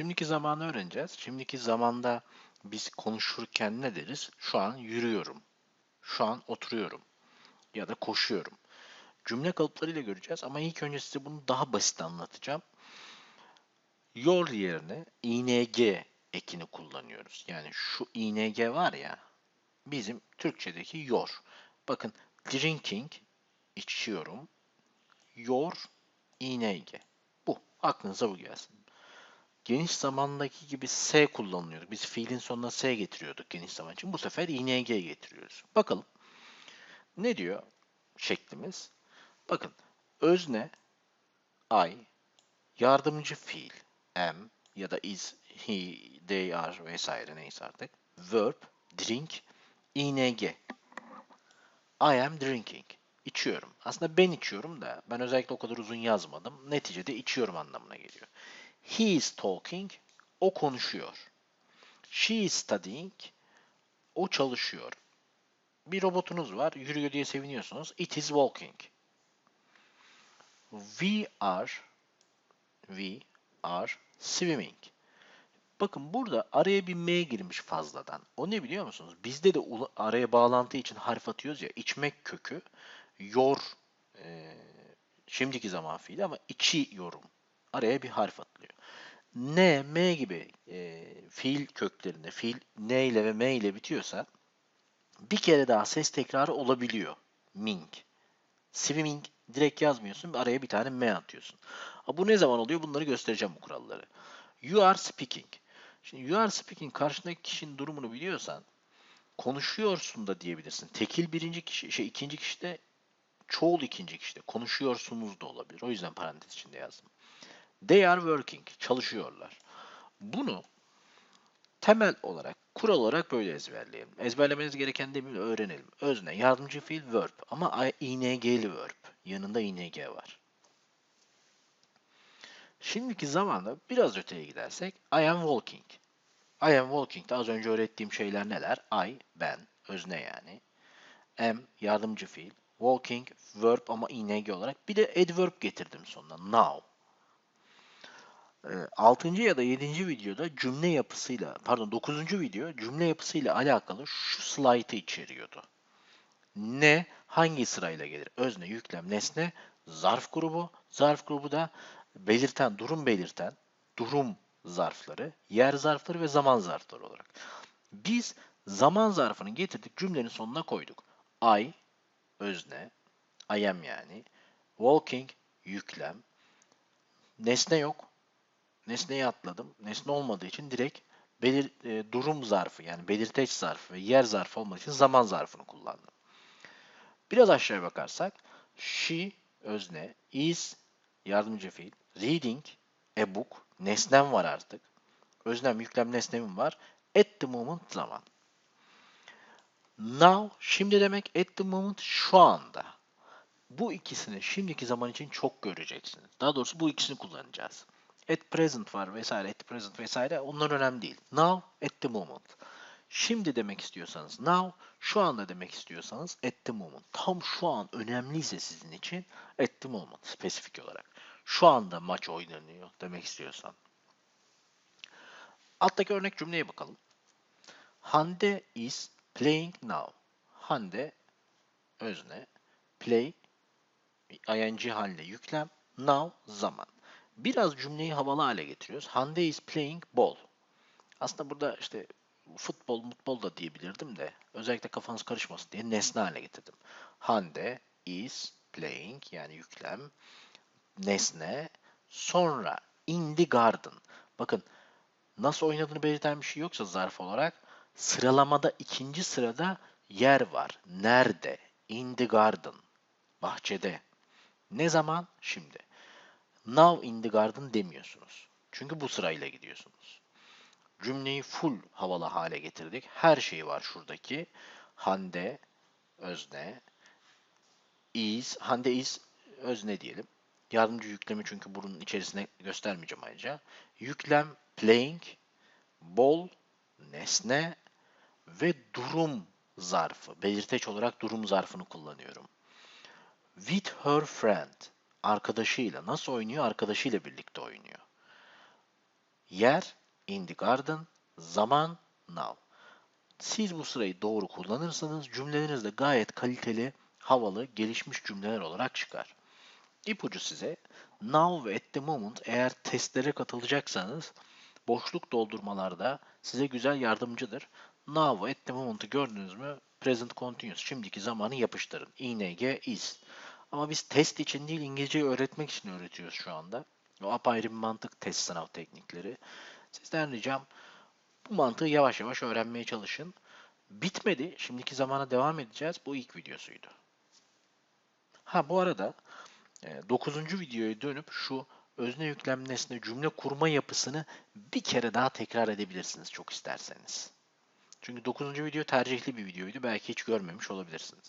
Şimdiki zamanı öğreneceğiz. Şimdiki zamanda biz konuşurken ne deriz? Şu an yürüyorum. Şu an oturuyorum. Ya da koşuyorum. Cümle kalıplarıyla göreceğiz ama ilk önce size bunu daha basit anlatacağım. Your yerine ing ekini kullanıyoruz. Yani şu ing var ya bizim Türkçedeki your. Bakın drinking içiyorum. Your ing. Bu. Aklınıza bu gelsin. Geniş zamandaki gibi S kullanılıyordu. Biz fiilin sonuna S getiriyorduk geniş zaman için. Bu sefer ing getiriyoruz. Bakalım. Ne diyor şeklimiz? Bakın. Özne I, yardımcı fiil am ya da is, he, they are vesaire neyse artık. Verb, drink, ing. I am drinking. İçiyorum. Aslında ben içiyorum da ben özellikle o kadar uzun yazmadım. Neticede içiyorum anlamına geliyor. He is talking. O konuşuyor. She is studying. O çalışıyor. Bir robotunuz var. Yürüyor diye seviniyorsunuz. It is walking. We are we are swimming. Bakın burada araya bir M girmiş fazladan. O ne biliyor musunuz? Bizde de araya bağlantı için harf atıyoruz ya. İçmek kökü. Yor e, şimdiki zaman fiili ama içi yorum. Araya bir harf atılıyor. N, M gibi e, fiil köklerinde fiil N ile ve M ile bitiyorsa bir kere daha ses tekrarı olabiliyor. Ming. Swimming direkt yazmıyorsun. Araya bir tane M atıyorsun. Ha, bu ne zaman oluyor? Bunları göstereceğim bu kuralları. You are speaking. Şimdi you are speaking karşındaki kişinin durumunu biliyorsan konuşuyorsun da diyebilirsin. Tekil birinci kişi, şey ikinci kişide çoğul ikinci kişide konuşuyorsunuz da olabilir. O yüzden parantez içinde yazdım. They are working. Çalışıyorlar. Bunu temel olarak, kural olarak böyle ezberleyelim. Ezberlemeniz gereken de öğrenelim. Özne, yardımcı fiil, verb. Ama ing'li verb. Yanında ing var. Şimdiki zamanda biraz öteye gidersek I am walking. I am walking'de az önce öğrettiğim şeyler neler? I, ben, özne yani. Am, yardımcı fiil. Walking, verb ama ing olarak. Bir de adverb getirdim sonuna. Now. 6. Ee, ya da 7. videoda cümle yapısıyla, pardon 9. video cümle yapısıyla alakalı şu slaytı içeriyordu. Ne hangi sırayla gelir? Özne, yüklem, nesne, zarf grubu. Zarf grubu da belirten, durum belirten, durum zarfları, yer zarfları ve zaman zarfları olarak. Biz zaman zarfını getirdik, cümlenin sonuna koyduk. I, özne, I am yani, walking, yüklem, nesne yok, nesneyi atladım. Nesne olmadığı için direkt belir, e, durum zarfı yani belirteç zarfı ve yer zarfı olmadığı için zaman zarfını kullandım. Biraz aşağıya bakarsak she özne, is yardımcı fiil, reading a book nesnem var artık. Öznem yüklem nesnemim var. At the moment zaman. Now şimdi demek at the moment şu anda. Bu ikisini şimdiki zaman için çok göreceksiniz. Daha doğrusu bu ikisini kullanacağız at present var vesaire, at present vesaire onlar önemli değil. Now, at the moment. Şimdi demek istiyorsanız now, şu anda demek istiyorsanız at the moment. Tam şu an önemliyse sizin için at the moment spesifik olarak. Şu anda maç oynanıyor demek istiyorsan. Alttaki örnek cümleye bakalım. Hande is playing now. Hande özne play ing haline yüklem now zaman. Biraz cümleyi havalı hale getiriyoruz. Hande is playing ball. Aslında burada işte futbol, mutbol da diyebilirdim de özellikle kafanız karışmasın diye nesne haline getirdim. Hande is playing yani yüklem nesne sonra in the garden. Bakın nasıl oynadığını belirten bir şey yoksa zarf olarak sıralamada ikinci sırada yer var. Nerede? In the garden. Bahçede. Ne zaman? Şimdi. Now in the garden demiyorsunuz. Çünkü bu sırayla gidiyorsunuz. Cümleyi full havalı hale getirdik. Her şey var şuradaki. Hande, özne, is, Hande is özne diyelim. Yardımcı yüklemi çünkü bunun içerisine göstermeyeceğim ayrıca. Yüklem playing, bol, nesne ve durum zarfı. Belirteç olarak durum zarfını kullanıyorum. With her friend arkadaşıyla nasıl oynuyor? Arkadaşıyla birlikte oynuyor. yer in the garden, zaman now. Siz bu sırayı doğru kullanırsanız cümleleriniz de gayet kaliteli, havalı, gelişmiş cümleler olarak çıkar. İpucu size now ve at the moment eğer testlere katılacaksanız boşluk doldurmalarda size güzel yardımcıdır. Now ve at the moment'ı gördünüz mü present continuous şimdiki zamanı yapıştırın. ing is. Ama biz test için değil İngilizceyi öğretmek için öğretiyoruz şu anda. O apayrı bir mantık test sınav teknikleri. Sizden ricam bu mantığı yavaş yavaş öğrenmeye çalışın. Bitmedi. Şimdiki zamana devam edeceğiz. Bu ilk videosuydu. Ha bu arada 9. videoya dönüp şu özne yüklem nesne cümle kurma yapısını bir kere daha tekrar edebilirsiniz çok isterseniz. Çünkü 9. video tercihli bir videoydu. Belki hiç görmemiş olabilirsiniz.